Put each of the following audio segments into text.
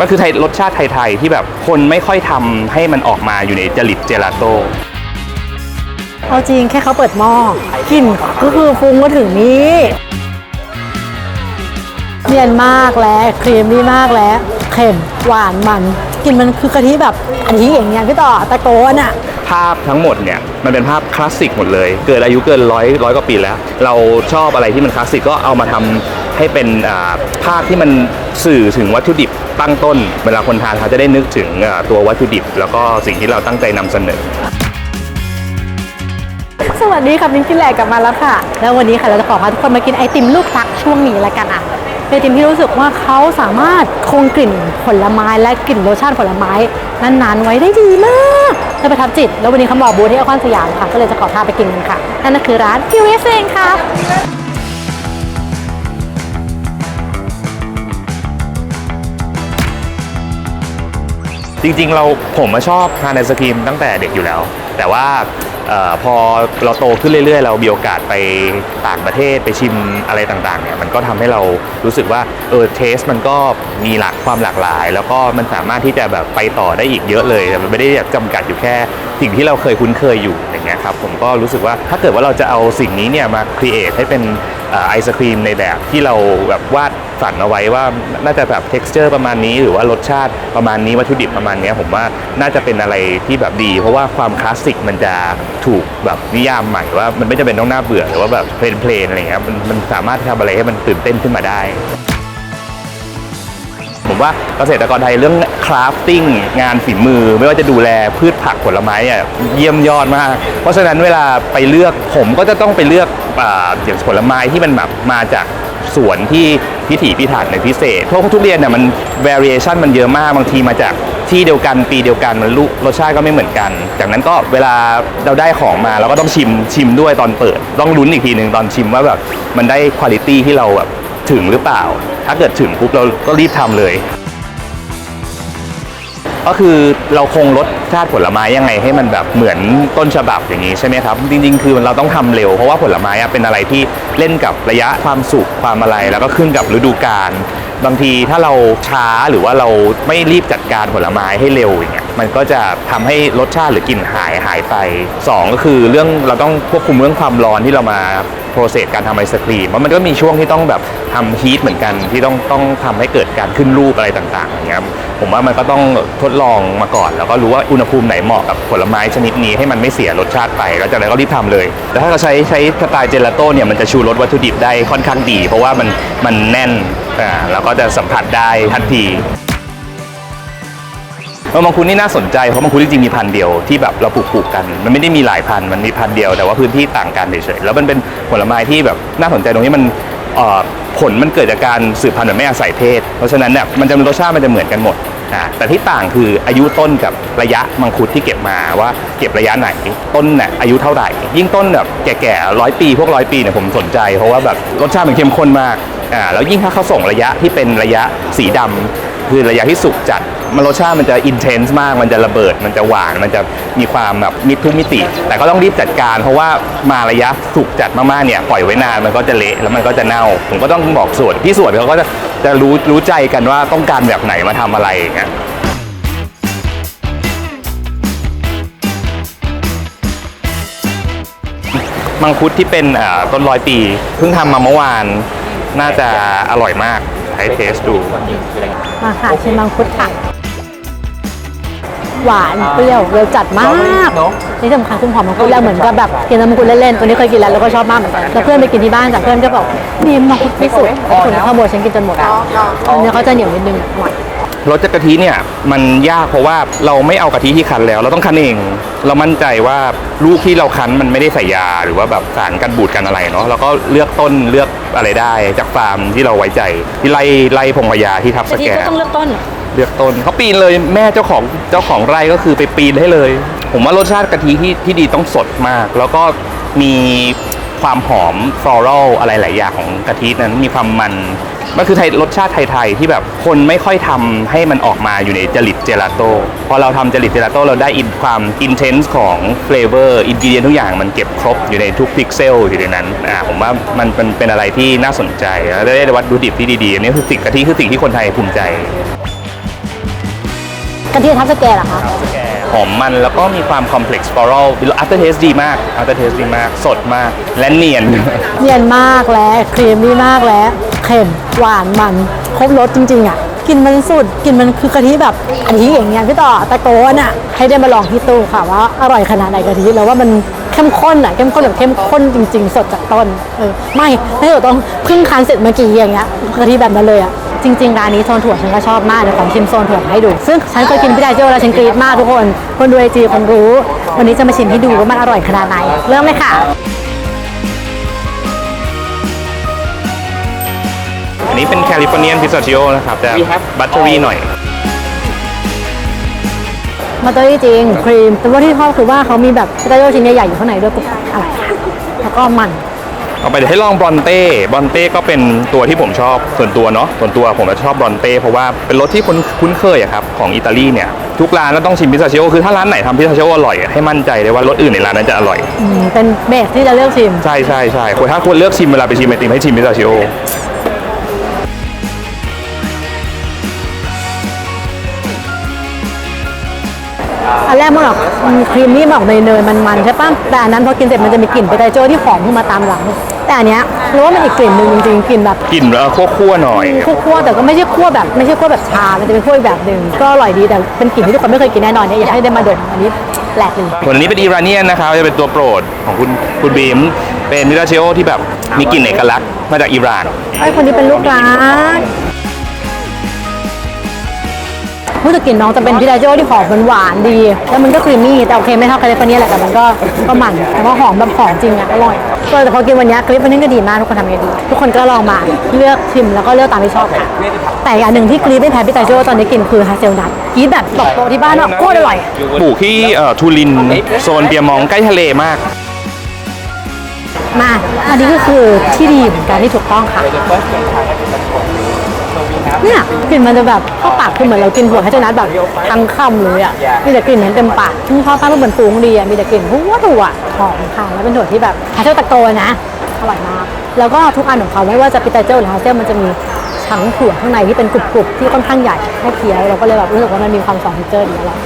มันคือไทยรสชาติไทยๆที่แบบคนไม่ค่อยทำให้มันออกมาอยู่ในจริตเจลาโต้เอาจริงแค่เขาเปิดหม้อกลิ่นก็คือฟุ้งมาถึงนี้เนียนมากและครีมมี่มากและเค็มหวานมันกลิ่นมันคือกะทิแบบกะทิอย่างเงี้ยพี่ต่อตะโกนอะภาพทั้งหมดเนี่ยมันเป็นภาพคลาสสิกหมดเลย เกิดอายุเกินร้อยร้อยกว่าปีแล้ว เราชอบอะไรที่มันคลาสสิกก็เอามาทำ ให้เป็นภาพที่มันสื่อถึงวัตถุดิบตั้งต้น เวลาคนทานเขาจะได้นึกถึงตัววัตถุดิบ แล้วก็สิ่งที่เราตั้งใจนำเสนอ สวัสดีค่ะมิ้นกินแหลกกลับมาแล้วค่ะ แล้ววันนี้ค่ะเราจะขอพาทุกคนมากินไอติมลูกรักช่วงนี้ละกันอะไอติมที่รู้สึกว่าเขาสามารถคงกลิ่นผลไม้และกลิ่นรสชาติผลไม้นานๆ ไว้ได้ดีมากและประทับจิต แล้ววันนี้เขาบอกบูธที่อคอนสยามค่ะ ก็เลยจะขอพาไปกินกันค่ะ นั่นก็คือร้านคิวเอสเองค่ะ จริง ๆ เราผมมาชอบทานไอศครีมตั้งแต่เด็กอยู่แล้ว แต่ว่าออพอเราโตขึ้นเรื่อย ๆ เรามีโอกาสไปต่างประเทศไปชิมอะไรต่างๆเนี่ยมันก็ทำให้เรารู้สึกว่าเออเทสมันก็มีหลากความหลากหลาย แล้วก็มันสามารถที่จะแบบไปต่อได้อีกเยอะเลยมันไม่ได้จำกัดอยู่แค่สิ่งที่เราเคยคุ้นเคยอยู่อย่างเงี้ยครับผมก็รู้สึกว่าถ้าเกิดว่าเราจะเอาสิ่งนี้เนี่ยมาครีเอทให้เป็น ไอศครีมในแบบที่เราแบบวาดฝันเอาไว้ว่าน่าจะแบบ t e x t อร์ประมาณนี้หรือว่ารสชาติประมาณนี้วัตถุดิบประมาณนี้ผมว่าน่าจะเป็นอะไรที่แบบดี เพราะว่าความคลาสสิกมันจะถูกแบบนิยามใหม่ว่ามันไม่จำเป็นต้องน่าเบื่อหรือว่าแบบเพลนๆอะไรเงี้ยมันมันสามารถทำอะไรให้มันตื่นเต้นขึ้นมาได้ ผมว่าเกษตรกรไทยเรื่องคราฟติ้งงานฝีมือ ไม่ว่าจะดูแลพืชผักผลไม้เนี่ยเยี่ยมยอดมาก เพราะฉะนั้นเวลาไปเลือกผมก็จะต้องไปเลือกอ่าอย่างผลไม้ที่มันแบบมาจากสวนที่พิถีพิถันในพิเศษเพราะทุเรียนเนี่ยมัน variation มันเยอะมากบางทีมาจากที่เดียวกันปีเดียวกันมันลูกรสชาติก็ไม่เหมือนกัน จากนั้นก็เวลาเราได้ของมาเราก็ต้องชิมชิมด้วยตอนเปิด ต้องลุ้นอีกทีหนึ่งตอนชิมว่าแบบมันได้คุณภาพที่เราแบบ ถึงหรือเปล่า ถ้าเกิดถึงปุ๊บเราก็รีบทำเลย ก็คือเราคงลดชาติผลไม้ยังไงให้มันแบบเหมือนต้นฉบับอย่างนี้ใช่ไหมครับ จริง ๆ คือเราต้องทำเร็วเพราะว่าผลไม้เป็นอะไรที่เล่นกับระยะความสุกความอะไร แล้วก็ขึ้นกับฤดูกาลบางทีถ้าเราช้าหรือว่าเราไม่รีบจัดการผลไม้ให้เร็วอย่างเงี้ยมันก็จะทำให้รสชาติหรือกลิ่นหายหายไปสองก็คือเรื่องเราต้องควบคุมเรื่องความร้อนที่เรามาโปรเซสการทำไอศครีมเพราะมันก็มีช่วงที่ต้องแบบทำฮีทเหมือนกันที่ต้องต้องทำให้เกิดการขึ้นรูปอะไรต่างๆอย่างเงี้ยผมว่ามันก็ต้องทดลองมาก่อน แล้วก็รู้ว่าอุณหภูมิไหนเหมาะกับผลไม้ชนิดนี้ให้มันไม่เสียรสชาติไป แล้วจากนั้นก็รีบทำเลย แต่ถ้าเราใช้ใช้สไตล์เจลาโต้เนี่ยมันจะชูรสวัตถุดิบได้ค่อนข้างดี เพราะว่ามันมันแน่น อ่าแล้วก็จะสัมผัสได้ทันทีเออมังคุดนี่น่าสนใจเพราะมังคุดจริงๆมีพันธุ์เดียวที่แบบเราปลูกปลูกกัน มันไม่ได้มีหลายพันธุ์มันมีพันธุ์เดียวแต่ว่าพื้นที่ต่างกันเฉยๆแล้วมันเป็นผลไม้ที่แบบน่าสนใจตรงที่มันเอ่อผลมันเกิดจากการสืบพันธุ์แบบไม่อาศัยเพศ เพราะฉะนั้นเนี่ยมันจะรสชาติมันจะเหมือนกันหมดอ่าแต่ที่ต่างคืออายุต้นกับระยะมังคุดที่เก็บมาว่าเก็บระยะไหนต้นเนี่ยอายุเท่าไหร่ ยิ่งต้นแบบแก่ๆร้อยปี พวกร้อยปีเนี่ยผมสนใจ เพราะว่าแบบรสชาติมันเข้มข้นมาก อ่าแล้วยิ่งถ้าเขาส่งระยะที่เป็นระยะสีดำคือระยะที่สุกจัด มันรสชาติมันจะอินเทนส์มาก มันจะระเบิด มันจะหวาน มันจะมีความแบบมิดทุกมิติ แต่ก็ต้องรีบจัดการเพราะว่ามาระยะสุกจัดมากๆเนี่ยปล่อยไว้นานมันก็จะเละแล้วมันก็จะเน่า ผมก็ต้องบอกส่วนที่ส่วนเขาก็จะจะรู้รู้ใจกันว่าต้องการแบบไหนมาทำอะไรอย่างเงี้ย มังคุดที่เป็นอ่าต้นร้อยปี เพิ่งทำมาเมื่อวาน น่าจะอร่อยมากให้เทสดู มาค่ะชิมมังคุดค่ะ หวานเปรี้ยวเร็วจัดมากที่สำคัญคือหอมมังคุดแล้วเหมือนกับแบบกินน้ำมังคุดเล่นๆตัวนี้เคยกินแล้วแล้วก็ชอบมากเหมือนกันแล้วเพื่อนไปกินที่บ้านจากเพื่อนก็บอกมีมังคุดไม่สุดคนข้าวโบฉันกินจนหมดอะเนื้อเขาจะเหนียวนิดนึงหน่อย รสจากกะทิเนี่ยมันยากเพราะว่าเราไม่เอากะทิที่คั้นแล้ว เราต้องคั้นเอง เรามั่นใจว่าลูกที่เราคั้นมันไม่ได้ใส่ยาหรือว่าแบบสารกันบูดกันอะไรเนาะเราก็เลือกต้นเลือกอะไรได้จากฟาร์มที่เราไว้ใจ ที่ไล่ไล่พงพยาที่ทับสแต่ที่แกก็ต้องเลือกต้น เลือกต้นเขาปีนเลยแม่เจ้าของเจ้าของไร่ก็คือไปปีนให้เลย ผมว่ารสชาติกะทิที่ที่ดีต้องสดมาก แล้วก็มีความหอมฟลอรัลอะไรหลายอย่างของกะทินั้นมีความมัน มันคือไทยรสชาติไทยๆที่แบบคนไม่ค่อยทำให้มันออกมาอยู่ในจริตเจลาโต้พอเราทำจริตเจลาโต้เราได้อินความอินเทนส์ของเฟลเวอร์อินกิเดียนทุกอย่างมันเก็บครบอยู่ในทุกพิกเซลอยู่ในนั้นอ่าผมว่ามันเป็นเป็นอะไรที่น่าสนใจแล้วได้วัตถุดิบที่ดีๆอันนี้คือสิ่งกะทิคือสิ่งที่คนไทยภูมิใจกะทิทับสแกนเหรอคะหอมมันแล้วก็มีความ complex floral after taste ดีมาก after taste ดีมาก สดมาก และเนียน เนียนมากและครีมมี่มากและ เค็มหวานมันครบรสจริงๆอะกลินมันสุดกลินมันคือกะทิแบบกะทิอย่างเงี้ยพี่ต่อตะโกนอะให้ได้มาลองที่ตู้ค่ะว่าอร่อยขนาดไหนกะทิแล้วว่ามันเข้มข้นอะเข้มข้นแบบเข้มข้นจริง ๆ สดจากต้นเออไม่ไม่เราต้องเพิ่งคั้นเสร็จเมื่อกี้อย่างเงี้ยกะทิแบบนั้นเลยอะจริงๆร้านนี้โซนถั่วฉันก็ชอบมากเดี๋ยวขอชิมโซนถั่วให้ดู ซึ่งฉันเคยกินพี่ไดเจลแล้วฉันกรี๊ดมากทุกคน คนดูไอจีคนรู้ วันนี้จะมาชิมให้ดูว่ามันอร่อยขนาดไหน เริ่มเลยค่ะ นนี้เป็นแคลิฟอร์เนียนพิซซ่าชิโอนะครับจะบัตเตอรี่หน่อย มาเตอรี่จริงครีม แต่ว่าที่ชอบคือว่าเขามีแบบสไตโยชิ้นใหญ่ๆอยู่ข้างในด้วยกรุบอะไรค่ะแล้วก็มัน เอาไปเดี๋ยวให้ลองบรอนเต้บรอนเต้ก็เป็นตัวที่ผมชอบส่วนตัวเนาะส่วนตัวผมจะชอบบรอนเต้เพราะว่าเป็นรสที่คุ้นคุ้นเคยอะครับของอิตาลีเนี่ยทุกร้านก็ต้องชิมพิซซ่าชิโอคือถ้าร้านไหนทำพิซซ่าชิโออร่อยอะให้มั่นใจเลยว่ารสอื่นในร้านนั้นจะอร่อย อืม เป็นเบสที่จะเลือกชิม ใช่ใช่ใช่ควรถ้าควรเลือกชิมเวลาไปชิมไอติมให้ชิมพิซซ่าชิโอ อันแรกมันออกมันครีมนี่มันออกเนยๆมันๆใช่ปะแต่อันนั้นพอกินเสร็จมันจะมีกลิ่นเปไตโจที่หอมขึ้นมาตามหลัง แต่อันเนี้ยรู้ว่ามันอีกกลิ่นหนึ่งจริงๆกลิ่นแบบกลิ่นเออคั่วๆหน่อยคั่วๆแต่ก็ไม่ใช่คั่วแบบไม่ใช่คั่วแบบชามันจะเป็นคั่วอีกแบบหนึ่งก็อร่อยดีแต่เป็นกลิ่นที่ทุกคนไม่เคยกินแน่นอนเนี่ยอยากให้ได้มาดมอันนี้แปลกดีส่วนอันนี้เป็นอิราเนียนนะครับจะเป็นตัวโปรดของคุณคุณบีมเป็นพิซซ่าชิโอที่แบบมีกลิ่นเอกลักษณ์มาจากอิหร่านไอ้คนนี้เป็นลูกรัก รู้สึกกลิ่นน้องจะเป็นพิซซ่าโจที่หอมหวานๆดี แล้วมันก็ครีมมี่แต่โอเคไม่เท่าแคลิฟอร์เนียแหละแต่มันก็ก็มันแต่ว่าหอมแบบหอมจริงอะอร่อยก็แต่พอกินวันนี้แคลิฟอร์เนียก็ดีมากทุกคนทำไงดีทุกคนก็ลองมาเลือกชิมแล้วก็เลือกตามที่ชอบค่ะแต่อีกอันหนึ่งที่กรี๊ดไม่แพ้พิซซ่าโจตอนนี้กินคือฮาเซลนัทกรี๊ดแบบตกโต๊ะที่บ้านแบบโคตรอร่อยปลูกที่เอ่อทูรินโซนเปียมองใกล้ทะเลมากมา อันนี้ก็คือที่ดีเหมือนกันที่ถูกต้องค่ะ เนี่ยกลิ่นมันจะแบบเข้าปากคือเหมือนเรากินหัวแคชนัทแบบทั้งคำเลยอะมีแต่กลิ่นนั้นเต็มปากที่ชอบมากมันเหมือนฟุ้งดีอะมีแต่กลิ่นหัวถั่วหอมค่ะแล้วเป็นถั่วที่แบบฮาเซลตะโกนนะอร่อยมากแล้วก็ทุกอันของเขาไม่ว่าจะปิตาเจลหรือฮาเซลมันจะมีชั้งถั่วข้างในที่เป็นกรุบๆที่ค่อนข้างใหญ่ให้เคี้ยวเราก็เลยแบบรู้สึกว่ามันมีความสองเทคเจอร์ดีอร่อย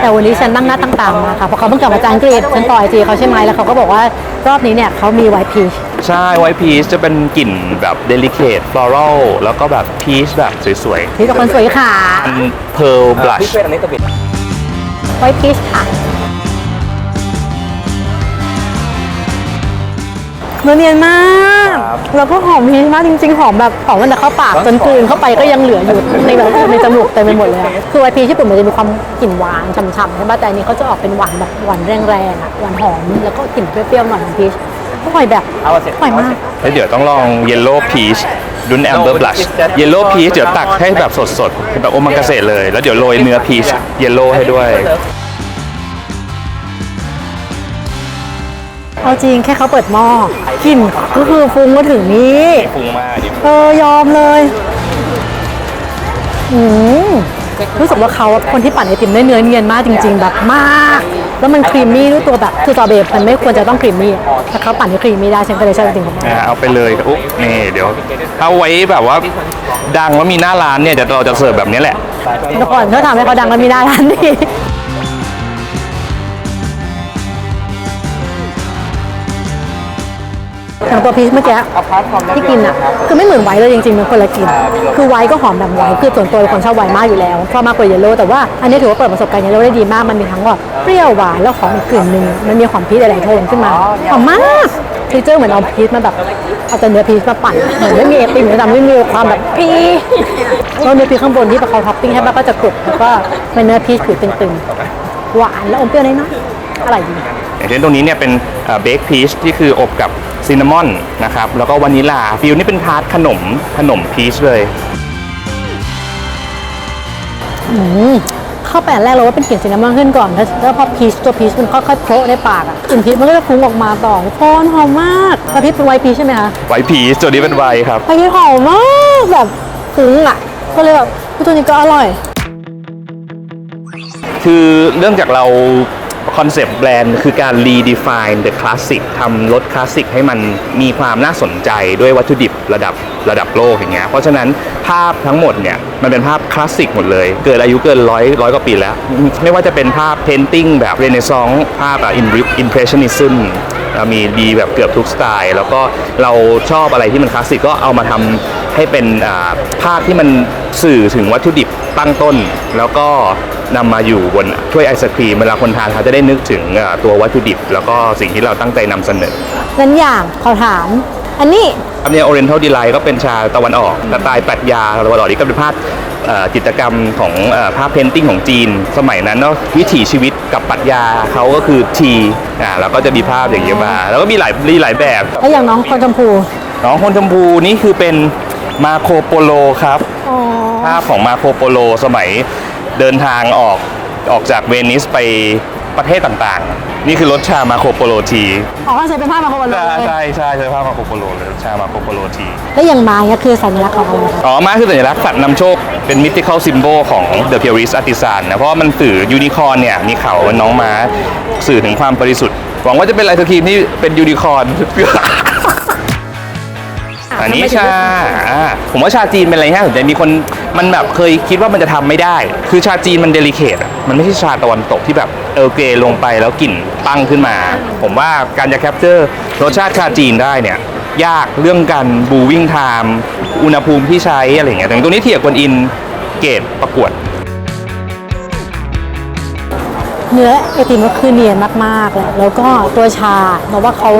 แต่วันนี้ฉันตั้งหน้าตั้งตามมาค่ะเพราะเขาเพิ่งกลับมาจากอังกฤษฉันต่อไอจีเขาใช่ไหมแล้วเขาก็บอกว่ารอบนี้เนี่ยเขามีไวท์พีช ใช่ไวท์พีชจะเป็นกลิ่นแบบเดลิเคทฟลอรัลแล้วก็แบบพีชแบบสวยที่ทุกคนสวยค่ะๆอันเพร์ลบลัชไวท์พีชค่ะเนื้อเนียนมากแล้วก็หอมพีชมากจริงๆ หอมแบบหอมมันจะเข้าปากจนกลืนเข้าไปก็ยังเหลืออยู่ในแบบในจมูกเต็มไปหมดเลยอะคือไวท์พีชญี่ปุ่นมันจะมีความกลิ่นหวานฉ่ำๆใช่ป่ะแต่อันนี้เขาจะออกเป็นหวานแบบหวานแรงๆอะหวานหอมแล้วก็กลิ่นเปรี้ยวๆหน่อยของพีช อร่อยแบบอร่อยมากแล้วเดี๋ยวต้องลองเยลโล่พีชดุนแอมเบอร์บลัชเยลโล่พีชเดี๋ยวตักให้แบบสดๆ แบบโอมากาเสะเลย แล้วเดี๋ยวโรยเนื้อพีชเยลโล่ให้ด้วยเอาจริงแค่เขาเปิดหม้อกลิ่นก็คือฟุ้งมาถึงนี้ฟุ้งมากดิเออยอมเลยอืมรู้สึกว่าเขาอะคนที่ปั่นไอติมได้เนื้อเนียนมากจริง ๆ แบบมาก แล้วมันครีมมี่ด้วยตัวแบบคือซอเบต์มันไม่ควรจะต้องครีมมี่อะแต่เขาปั่นให้ครีมมี่ได้ฉันก็เลยชอบไอติมของเขาอ่าเอาไปเลยครับอุ๊ยนี่เดี๋ยวถ้าไว้แบบว่าดังแล้วมีหน้าร้านเนี่ยเดี๋ยวเราจะเสิร์ฟแบบนี้แหละทุกคนถ้าทำให้เขาดังแล้วมีหน้าร้านดี อย่างตัวพีชเมื่อกี้ที่กินอะคือไม่เหมือนไวท์เลยจริงๆมันคนละกลิ่นคือไวท์ก็หอมแบบไวท์คือส่วนตัวเป็นคนชอบไวท์มากอยู่แล้วชอบมากกว่าเยลโล่แต่ว่าอันนี้ถือว่าเปิดประสบการณ์เยลโล่ได้ดีมากมันมีทั้งแบบเปรี้ยวหวานแล้วหอมอีกกลิ่นหนึ่งมันมีความพีชหลายๆโทนขึ้นมาหอมมากทีเจอร์เหมือนเอาพีชมาแบบเอาแต่เนื้อพีชมาปั่นเหมือนไม่มีไอติมเลยแต่ไม่มีความแบบพีชแล้วเนื้อพีชข้างบนที่เขาท็อปปิ้งให้บ้าก็จะกรุบแล้วก็เป็นเนื้อพีชผิวตึงๆหวานแล้วอมเปรี้ยวน้อยๆอร่อยดี อย่างเช่นตรงนี้เนี่ยเป็นเบคพีชที่คืออบกับซินนามอนนะครับแล้วก็วานิลาฟิลนี่เป็นทาร์ตขนมขนมพีชเลยอืมเข้าไปอันแรกเราว่าเป็นกลิ่นซินนามอนขึ้นก่อนแล้วแล้วพอพีชตัวพีชมันค่อยๆโผล่ในปากอะกลิ่นพีชมันก็จะฟุ้งออกมาต่อทุกคนหอมมากแล้วพีชเป็นไวท์พีชใช่ไหมคะไวท์พีชตัวนี้เป็นไวท์ครับไวท์พีชหอมมากแบบฟุ้งอะก็เลยแบบตัวนี้ก็อร่อย คือเรื่องจากเรา คอนเซปต์แบรนด์คือการ redefine the classic ทำรถคลาสสิกให้มันมีความน่าสนใจด้วยวัตถุดิบระดับระดับโลกอย่างเงี้ยเพราะฉะนั้นภาพทั้งหมดเนี่ยมันเป็นภาพคลาสสิกหมดเลย เกิดอายุเกินร้อยร้อยกว่าปีแล้ว ไม่ว่าจะเป็นภาพเพนติ้งแบบเรเนซองส์ภาพอินริปอินเพรสชันนิซึม ดีแบบเกือบทุกสไตล์ แล้วก็เราชอบอะไรที่มันคลาสสิกก็เอามาทำให้เป็นอ่าภาพที่มันสื่อถึงวัตถุดิบตั้งต้น แล้วก็นำมาอยู่บนถ้วยไอศครีมเวลาคนทานเขาจะได้นึกถึงอ่าตัววัตถุดิบ แล้วก็สิ่งที่เราตั้งใจนำเสนอนั้นอย่างขอถามอันนี้อันนี้ Oriental Delight ก็เป็นชาตะวันออกสไตล์ปรัชญาตะวันออกนี่ก็เป็นภาพเอ่อ จิตรกรรมของเอ่อภาพเพนติ้งของจีน สมัยนั้นเนาะวิถีชีวิตกับปรัชญาเขาก็คือทีอ่าแล้วก็จะมีภาพอย่างเงี้ยมาแล้วก็มีหลายมีหลายแบบแล้วอย่างน้องคนชมพู น้องคนชมพูนี่คือเป็นมาโคโปโลครับอ๋อภาพของมาโคโปโลสมัยเดินทางออกออกจากเวนิสไปประเทศต่างๆ นี่คือรถชามาโคโปโลทีอ๋อใส่เป็นผ้ามาโคบอลเลใช่ยใช่ใช่ใช่ภาพมาโคโปโลเลยรถชามาโคโปโลทีแล้วอย่างไม้เนี่ยคือสัญลักษณ์ของอะไรคะอ๋อมาคือสัญลักษณ์สัตว์นำโชคเป็น mythical symbol ของ The Purist Artisan นะเพราะว่ามันสื่อยูนิคอร์นเนี่ยมีเขาเป็นน้องม้าสื่อถึงความบริสุทธิ์หวังว่าจะเป็นไอศครีมที่เป็นยูนิคอร์น อันนี้ชาอ่าผมว่าชาจีนเป็นอะไรที่น่าสนใจมีคนมันแบบเคยคิดว่ามันจะทำไม่ได้ คือชาจีนมันเดลิเคทอะมันไม่ใช่ชาตะวันตกที่แบบเออเกรลงไปแล้วกลิ่นตั้งขึ้นมา ผมว่าการจะแคปเจอร์รสชาติชาจีนได้เนี่ยยากเรื่องการบูวิ่งไทม์อุณหภูมิที่ใช้อะไรอย่างเงี้ยแต่ตรงนี้เทียบกวนอินเกตประกวด เนื้อไอติมก็คือเนียนมากๆเลยแล้วก็ตัวชาเราว่าเขา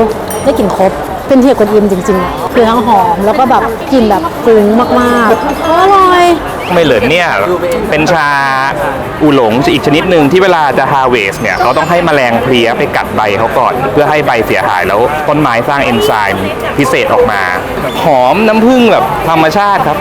ได้กลิ่นครบ เป็นเทียบกับอิมจริงๆอะคือทั้งหอมแล้วก็แบบกลิ่นแบบฟุ้งมากๆอร่อย ไม่เหลินเนี่ย เป็นชาอูหลงอีกชนิดหนึ่งที่เวลาจะฮาเวสเนี่ยเขาต้องให้แมลงเพลี้ยไปกัดใบเขาก่อน เพื่อให้ใบเสียหายแล้วต้นไม้สร้างเอนไซม์พิเศษออกมา หอมน้ำผึ้งแบบธรรมชาติครับ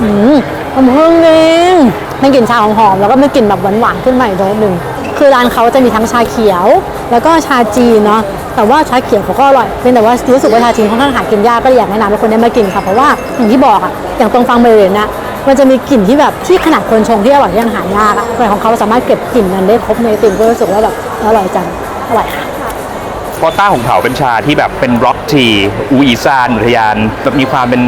อืมน้ำผึ้งเองมันกลิ่นชาหอมๆแล้วก็มีกลิ่นแบบหวานๆขึ้นมาอีกรสหนึ่งคือร้านเขาจะมีทั้งชาเขียว แล้วก็ชาจีนเนาะ แต่ว่าชาเขียวเขาก็อร่อยเพียงแต่ว่ารู้สึกว่าชาจีนค่อนข้างหากินยากก็เลยอยากแนะนำให้คนได้มากินค่ะเพราะว่าอย่างที่บอกอะอย่างตรงฟังเบรเรนนะมันจะมีกลิ่นที่แบบที่ขนาดคนชงที่อร่อยที่ยังหายากอะแต่ของเขาสามารถเก็บกลิ่นนั้นได้ครบในติ่มก็รู้สึกว่าแบบอร่อยจังอร่อยค่ะพอต้าของเขาเป็นชาที่แบบเป็นร็อกทีอูอีซานอุทยานแบบมีความเป็น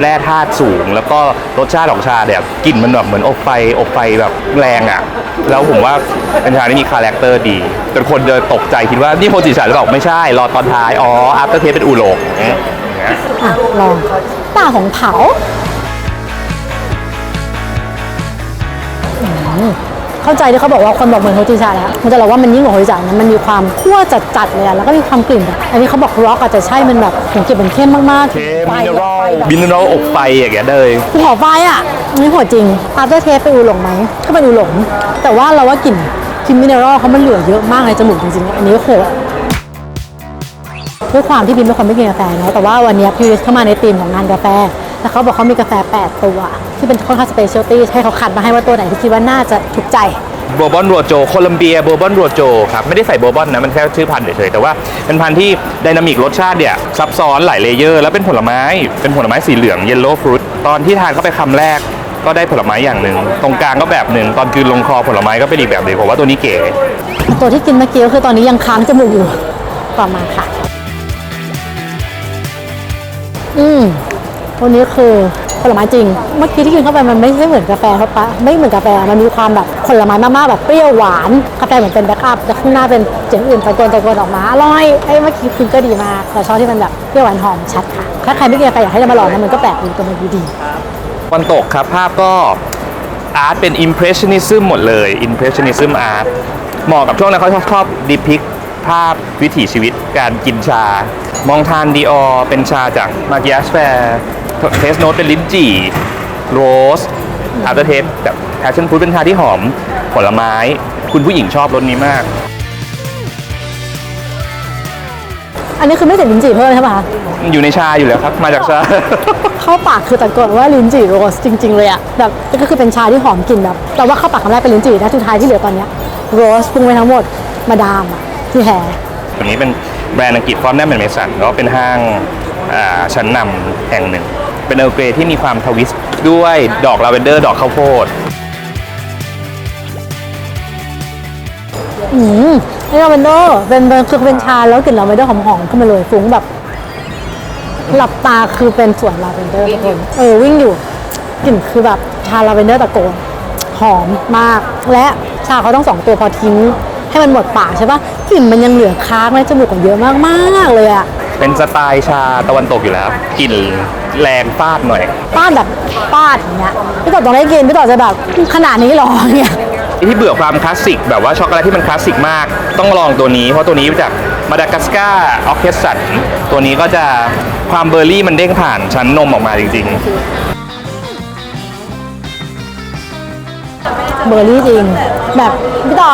แร่ธาตุสูง แล้วก็รสชาติของชาเนี่ยกลิ่นมันแบบเหมือนอบไฟอบไฟแบบแรงอะ แล้วผมว่ากัญชานี่มีคาแรคเตอร์ดีจนคนเดินตกใจคิดว่านี่โพจิชาหรือเปล่าไม่ใช่ รอตอนท้าย อ๋ออัพเตอร์เทสเป็นอูโลงอย่างเงี้ยอะลองป้าของเผา เข้าใจที่เขาบอกว่าคนบอกเหมือนโฮจิชาแล้วมันจะบอกว่ามันยิ่งกว่าโฮจิชานะมันมีความคั่วจัดๆเลยอะแล้วก็มีความกลิ่นแบบอันนี้เขาบอกร็อกอาจจะใช่มันแบบถึงกลิ่นมันเข้มมากๆเคไฟมินเนอแบบรัไฟลแบบมินเนอรัลอบไฟอย่างเงี้ยเลยคือหอไฟอะอันนี่โหดจริงอาร์เตอร์เทสไปอูหลงไหมก็เป็นอูหลง แต่ว่าเราว่ากลิ่นกลิ่นมินเนอรัลเขามันเหลือเยอะมากในจมูกจริงๆอันนี้โหดด้วยความที่พิมเป็นคนไม่กินกาแฟเนาะแต่ว่าวันนี้พี่วิสเข้ามาในธีมของงานกาแฟ แล้วเขาบอกเขามีกาแฟ 8 ตัว ที่เป็นค่อนข้างสเปเชียลตี้ให้เขาคัดมาให้ว่าตัวไหนที่คิดว่าน่าจะถูกใจโบ r บอนโรโจโคลัมเบียโบ r บอนโรโจครับไม่ได้ใส่โบ r บอนนะ มันแค่ชื่อพันธุ์เฉยๆแต่ว่าเป็นพันธุ์ที่ไดนามิกรสชาติเนี่ยซับซ้อนหลายเลเยอร์ แล้วเป็นผลไม้เป็นผลไม้สีเหลืองเยลโล่ฟรุตตอนที่ทานเข้าไปคำแรกก็ได้ผลไม้อย่างหนึ่งตรงกลางก็แบบหนึ่งตอนกลืนลงคอผลไม้ก็เป็นอีกแบบหนึ่งผมว่าตัวนี้เก๋ตัวที่กินเมื่อกี้ก็คือตอนนี้ยังค้างจมูกอยู่ต่อมาค่ะ อืมตั วันนี้คือผลไม้จริง เมื่อกี้ที่กินเข้าไปมันไม่ใช่เหมือนกาแฟเขาปะไม่เหมือนกาแฟ มันมีความแบบผลไม้มากๆแบบเปรี้ยวหวาน กาแฟเหมือนเป็นแบ็กอัพแต่ข้างหน้าเป็นเสียงอื่นตะโกนตะโกนออกมาอร่อยไอ้เมื่อกี้คือก็ดีมากแต่ชอบที่มันแบบเปรี้ยวหวานหอมชัดค่ะ ถ้าใครไม่กินกาแฟอยากให้จะมาลองนะมันก็แปลกดีตัวมันดีวันตกครับภาพก็อาร์ตเป็น impressionism หมดเลย impressionism art เหมาะกับช่วงนั้นเขาชอบชอบดีพิกภาพวิถีชีวิตการกินชา มองทานดีออเป็นชาจากมาเกียสแฟร์ เทสโนตเป็นลิ้นจี่โรสอาร์ตเทสแบบแพชชั่นฟูดเป็นชาที่หอมผลไม้ คุณผู้หญิงชอบรสนี้มาก อันนี้คือไม่ใส่ลิ้นจี่เพิ่มใช่ปะคะอยู่ในชาอยู่แล้วครับ มาจากชา เข้าปากคือตะโกนว่าลิ้นจี่โรสจริง ๆ เลยอะแบบก็คือเป็นชาที่หอมกลิ่นแบบแต่ว่าเข้าปากคำแรกเป็นลิ้นจี่นะสุดท้ายที่เหลือตอนเนี้ยโรสปรุงไปทั้งหมดมาดามอะที่แฮตัวนี้เป็นแบรนด์อังกฤษฟอนต์แนมเป็นเมสันก็เป็นห้างอ่าชั้นนำแห่งหนึ่ง เป็นเออร์เกรที่มีความทวิสต์ด้วยดอกลาเวนเดอร์ ดอกข้าวโพดอืมนี่ลาเวนเดอร์เป็นเป็นคือเป็นชาแล้วกลิ่นลาเวนเดอร์หอมๆขึ้นมาเลยฟุ้งแบบ หลับตาคือเป็นสวนลาเวนเดอร์ทุกคนเออวิ่งอยู่กลิ่นคือแบบชาลาเวนเดอร์ตะโกนหอมมาก และชาเขาต้องสองตัวพอทิ้งให้มันหมดปากใช่ปะกลิ่นมันยังเหลือค้างในจมูกกันเยอะมากๆเลยอะ เป็นสไตล์ชาตะวันตกอยู่แล้วกลิ่นแรงฟาดหน่อย ป้าดแบบป้าดอย่างเงี้ยพี่ต่อต้องได้กินพี่ต่อจะแบบขนาดนี้หรอเนี่ยที่เบื่อความคลาสสิกแบบว่าช็อกโกแลตที่มันคลาสสิกมาก ต้องลองตัวนี้ เพราะตัวนี้จากมาดากัสการ์ออเคสสันตัวนี้ก็จะความเบอร์รี่มันเด้งผ่านชั้นนมออกมาจริง เบอร์รี่จริง แบบพี่ต่อ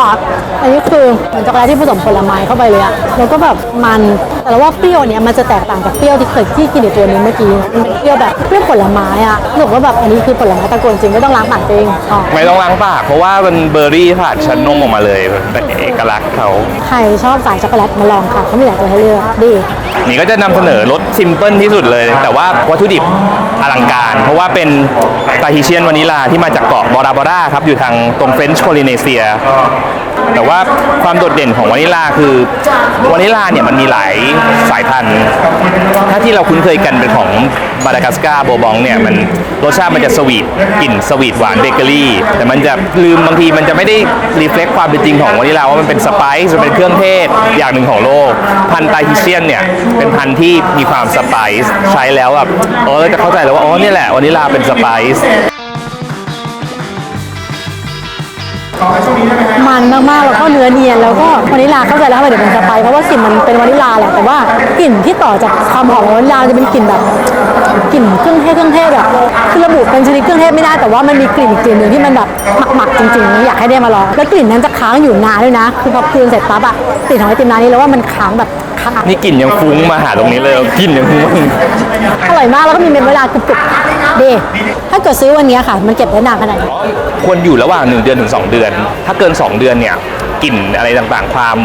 อันนี้คือเหมือนช็อกโกแลตที่ผสมผลไม้เข้าไปเลยอะแล้วก็แบบมันแต่เราว่าเปรี้ยวเนี่ยมันจะแตกต่างจากเปรี้ยวที่เคยที่กินในตัวนี้เมื่อกี้มันเป็นเปรี้ยวแบบเปรี้ยวผลไม้อะรู้สึกว่าแบบอันนี้คือผลไม้ตะโกนจริงไม่ต้องล้างปากจริงอ๋อๆไม่ต้องล้างปากเพราะว่ามันเบอร์รี่ผ่านชั้นนมออกมาเลยเป็นเอกลักษณ์เขาใครชอบสายช็อกโกแลตมาลองค่ะเขามีหลายตัวให้เลือกดี นี่ก็จะนำเสนอรสซิมเพิลที่สุดเลย แต่ว่าวัตถุดิบอลังการ เพราะว่าเป็นตาฮิเชียนวานิลาที่มาจากเกาะบอราบอราครับอยู่ทางตรงเฟรนช์โคลิเนเซีย แต่ว่าความโดดเด่นของวานิลาคือวานิลาเนี่ยมันมีหลายสายพันธุ์ ถ้าที่เราคุ้นเคยกันเป็นของมาดากัสการ์โบบองเนี่ยมันรสชาติมันจะสวีทกลิ่นสวีทหวานเบเกอรี่ แต่มันจะลืมบางทีมันจะไม่ได้รีเฟล็กความเป็นจริงของวานิลาว่ามันเป็นสไปซ์มันเป็นเครื่องเทศอย่างหนึ่งของโลก พันธุ์ไตฮิเชียนเนี่ยเป็นพันธุ์ที่มีความสไปซ์ใช้แล้วแบบเออจะเข้าใจแล้วว่าอ๋อนี่แหละวานิลาเป็นสไปซ์ มันมากๆแล้วก็เนื้อเนียนแล้วก็วานิลลาเข้าใจแล้วว่าเดี๋ยวมันจะไปเพราะว่ากลิ่นมันเป็นวานิลลาแหละแต่ว่ากลิ่นที่ต่อจากความหอมของวานิลาจะเป็นกลิ่นแบบ กลิ่นเครื่องเทศเครื่องเทศแบบคือระบุเป็นชนิดเครื่องเทศไม่ได้แต่ว่ามันมีกลิ่นอีกกลิ่นหนึ่งที่มันแบบหมักๆจริงๆอยากให้ได้มาลองแล้วกลิ่นนั้นจะค้างอยู่นานด้วยนะ คือพอคืนเสร็จปั๊บอะกลิ่นของไอติมร้านนี้แล้วว่ามันค้างแบบค้างนี่กลิ่นยังฟุ้งมาหาตรงนี้เลยกลิ่นยังฟุ้งอร่อยมากแล้วก็มีเวลากรุบๆดีถ้าเกิดซื้อวันนี้ค่ะ มันเก็บได้นานขนาดไหนควรอยู่ระหว่าง 1 เดือนถึง 2 เดือน ถ้าเกิน 2 เดือนเนี่ยกลิ่นอะไรต่างๆ ความ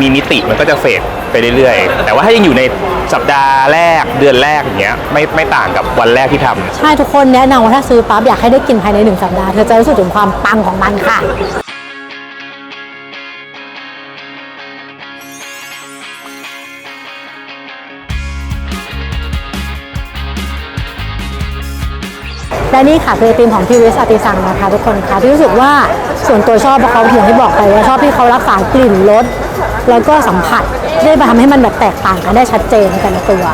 มีมิติมันก็จะเฟดไปเรื่อยๆ แต่ว่าถ้ายังอยู่ใน สัปดาห์แรกเดือนแรกอย่างเงี้ยไม่ไม่ต่างกับวันแรกที่ทำใช่ทุกคนแนะนำว่าถ้าซื้อปั๊บอยากให้ได้กินภายในหนึ่งสัปดาห์ เธอจะรู้สึกถึงความปังของมันค่ะ และนี่ค่ะคือไอติมของพี่วิสอติซังนะคะทุกคนค่ะที่รู้สึกว่าส่วนตัวชอบเพราะเขาอย่างที่บอกไปว่าชอบที่เขารักษากลิ่นรสแล้วก็สัมผัส ได้มาทำให้มันแบบแตกต่างกันได้ชัดเจนในแต่ละตัว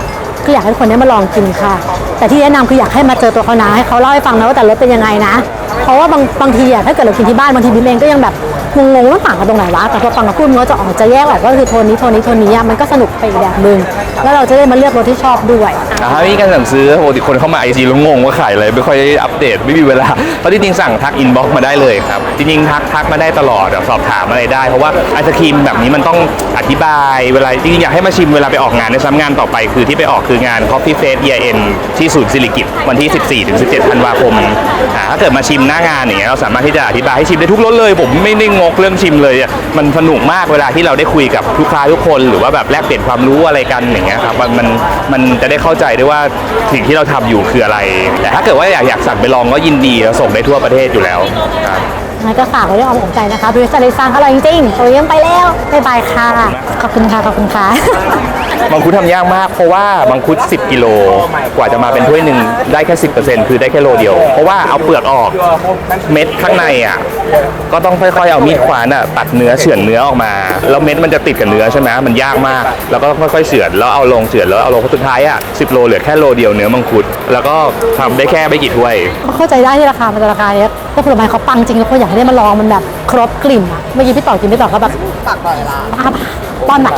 คืออยากให้คนได้มาลองกินค่ะ แต่ที่แนะนำคืออยากให้มาเจอตัวเขานะให้เขาเล่าให้ฟังนะว่าแต่รสเป็นยังไงนะ เพราะว่าบางบางทีอะถ้าเกิดเรากินที่บ้านบางทีบิ๊มเองก็ยังแบบ งงๆว่าต่างกันตรงไหนวะแต่พอฟังกับพูดมันก็จะออกจะแยกออกว่าคือโทนนี้โทนนี้โทนนี้มันก็สนุกไปอีกแบบหนึ่งแล้วเราจะได้มาเลือกรสที่ชอบด้วยนะครับมีการสั่งซื้อปกติคนเข้ามาไอจีแล้วงงว่าขายอะไรไม่ค่อยอัปเดตไม่มีเวลาเพราะที่จริงสั่งทักอินบ็อกซ์มาได้เลยครับจริงๆทักทักมาได้ตลอดสอบถามอะไรได้เพราะว่าไอศครีมแบบนี้มันต้องอธิบายเวลาจริงๆอยากให้มาชิมเวลาไปออกงานในซ้ำงานต่อไป คือที่ไปออกคืองาน Coffee Fest EIN ที่ศูนย์สิริกิตวันที่ 14ถึง17ธันวาคมอ่ถ้าเกิดมาชิมหน้างานอย่างเงี้ยเราสามารถที่จะอธิบายให้ชิมได้ทุกรสเลยผมไม่ได้งกเรื่องชิมเลยอะมันสนุกมากเวลาที่เราได้คุยกับลูกค้าทุกคนหรือว่าแบบแลกเปลี่ยนความรู้อะไรกันอย่างเงี้ยครับมันมันมันจะได้เข้าใจด้วยว่าสิ่งที่เราทำอยู่คืออะไร แต่ถ้าเกิดว่าอยากอยากสั่งไปลองก็ยินดีเราส่งได้ทั่วประเทศอยู่แล้วครับ งั้นก็ฝากไว้ด้วยความสนใจนะคะบริษัทเลซังอร่อยจริงๆโอ้ยยังไปแล้วบ๊ายบายค่ะ ขอบคุณค่ะ ขอบคุณค่ะ มังคุดทำยากมากเพราะว่ามังคุด 10 กิโลกว่าจะมาเป็นถ้วยหนึ่งได้แค่ 10%คือได้แค่โลเดียว เพราะว่าเอาเปลือกออกเม็ดข้างในอะก็ต้องค่อยๆเอามีดขวานอะตัดเนื้อเฉือนเนื้อออกมา แล้วเม็ดมันจะติดกับเนื้อใช่ไหมมันยากมาก แล้วก็ค่อยๆเฉือนแล้วเอาลงเฉือนแล้วเอาลงสุดท้ายอะ10 โลเหลือแค่โลเดียวเนื้อมังคุด แล้วก็ทำได้แค่ไม่กี่ถ้วยเข้าใจได้ที่ราคามันจะราคาเนี้ยเพราะผลไม้เขาปังจริงแล้วคนอยากให้ได้มาลองมันแบบครบกลิ่นอะเมื่อกี้พี่ต่อกินพี่ต่อก็แบบตักหน่อยละป้อนหน่อย